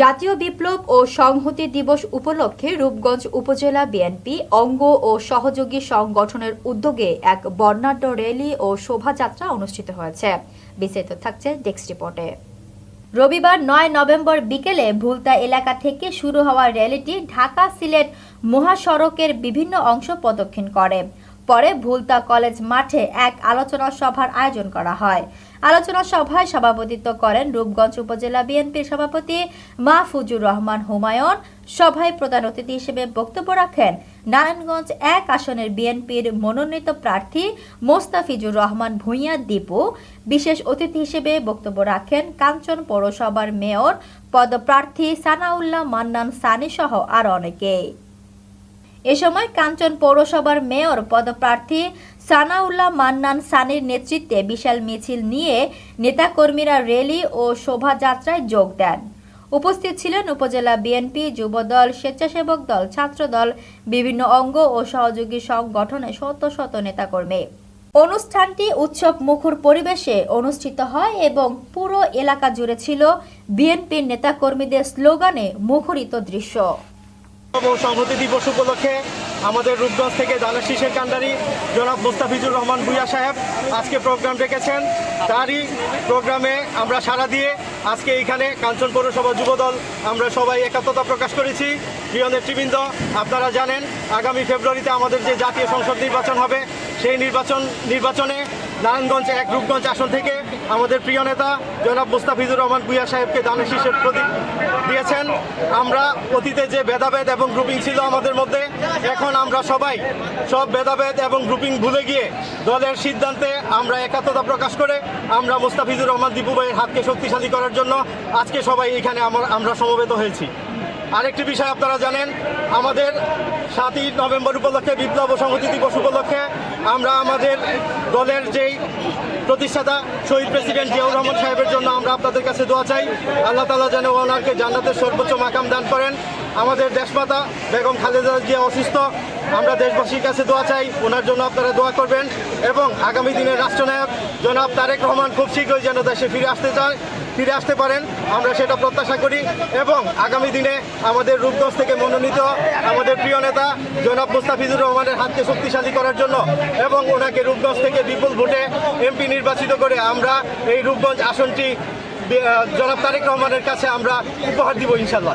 জাতীয় বিপ্লব ও সংহতি দিবস উপলক্ষে রূপগঞ্জ উপজেলা বিএনপি অঙ্গ ও সহযোগী সংগঠনের উদ্যোগে এক বর্ণাঢ্য র্যালি ও শোভাযাত্রা অনুষ্ঠিত হয়েছে। বিস্তারিত থাকছে ডেস্ক রিপোর্টে। রবিবার নয় নভেম্বর বিকেলে ভুলতা এলাকা থেকে শুরু হওয়া র্যালিটি ঢাকা সিলেট মহাসড়কের বিভিন্ন অংশ প্রদক্ষিণ করে। পরে ভুলতা কলেজ মাঠে এক আলোচনা সভার আয়োজন করা হয়। আলোচনা সভায় সভাপতিত্ব করেন রূপগঞ্জ উপজেলা বিএনপির সভাপতি মাহফুজুর রহমান হুমায়ুন। সভায় প্রধান অতিথি হিসেবে বক্তব্য রাখেন নারায়ণগঞ্জ এক আসনের বিএনপির মনোনীত প্রার্থী মোস্তাফিজুর রহমান ভূঁইয়া দীপু। বিশেষ অতিথি হিসেবে বক্তব্য রাখেন কাঞ্চন পৌরসভার মেয়র, পদপ্রার্থী সানাউল্লাহ মান্নান সানি সহ আরও অনেকেই। এ সময় কাঞ্চন পৌরসভার মেয়র পদপ্রার্থী সানাউল্লাহ মান্নান সানির নেতৃত্বে বিশাল মিছিল নিয়ে নেতাকর্মীরা র্যালি ও শোভাযাত্রায় যোগ দেন। উপস্থিত ছিলেন উপজেলা বিএনপি, যুবদল, স্বেচ্ছাসেবক দল, ছাত্রদল, বিভিন্ন অঙ্গ ও সহযোগী সংগঠনে শত শত নেতাকর্মী। অনুষ্ঠানটি উৎসব মুখর পরিবেশে অনুষ্ঠিত হয় এবং পুরো এলাকা জুড়ে ছিল বিএনপির নেতাকর্মীদের স্লোগানে মুখরিত দৃশ্য। সংহতি দিবস উপলক্ষে আমাদের রূপগঞ্জ থেকে দানের শীষের কান্ডারি, জনাব মুস্তাফিজুর রহমান ভুইয়া সাহেব আজকে প্রোগ্রাম রেখেছেন তারই প্রোগ্রামে আমরা সারা দিয়ে আজকে এইখানে কাঞ্চন পৌরসভা যুবদল আমরা সবাই একাত্মতা প্রকাশ করেছি। প্রিয় নেতৃবৃন্দ, আপনারা জানেন, আগামী ফেব্রুয়ারিতে আমাদের যে জাতীয় সংসদ নির্বাচন হবে, সেই নির্বাচন নির্বাচনে নারায়ণগঞ্জ এক রূপগঞ্জ আসন থেকে আমাদের প্রিয় নেতা জনাব মুস্তাফিজুর রহমান ভুইয়া সাহেবকে দানের শীষের প্রতীক দিয়েছেন। আমরা অতীতে যে ভেদাভেদ এবং গ্রুপিং ছিল আমাদের মধ্যে, এখন আমরা সবাই সব ভেদাভেদ এবং গ্রুপিং ভুলে গিয়ে দলের সিদ্ধান্তে আমরা একাত্মতা প্রকাশ করে আমরা মুস্তাফিজুর রহমান দীপু ভাইয়ের হাতকে শক্তিশালী করার জন্য আজকে সবাই এখানে আমরা সমবেত হয়েছি। আরেকটি বিষয় আপনারা জানেন, আমাদের সাতই নভেম্বর উপলক্ষে বিপ্লব সংহতি দিবস উপলক্ষে আমরা আমাদের দলের যেই প্রতিষ্ঠাতা শহীদ প্রেসিডেন্ট জিয়াউর রহমান সাহেবের জন্য আমরা আপনাদের কাছে দোয়া চাই। আল্লাহ তালা যেন ওনাকে জান্নাতের সর্বোচ্চ মাকাম দান করেন। আমাদের দেশমাতা বেগম খালেদা জিয়া অসুস্থ। আমরা দেশবাসীর কাছে দোয়া চাই, ওনার জন্য আপনারা দোয়া করবেন। এবং আগামী দিনের রাষ্ট্রনায়ক জনাব তারেক রহমান খুব শীঘ্রই যেন দেশে ফিরে আসতে চায়, ফিরে আসতে পারেন। আমরা সেটা প্রত্যাশা করি। এবং আগামী দিনে আমাদের রূপগঞ্জ থেকে মনোনীত আমাদের প্রিয় নেতা জনাব মুস্তাফিজুর রহমানের হাতকে শক্তিশালী করার জন্য এবং ওনাকে রূপগঞ্জ থেকে বিপুল ভোটে এমপি নির্বাচিত করে আমরা এই রূপগঞ্জ আসনটি জনাব তারেক রহমানের কাছে আমরা উপহার দিব ইনশাল্লাহ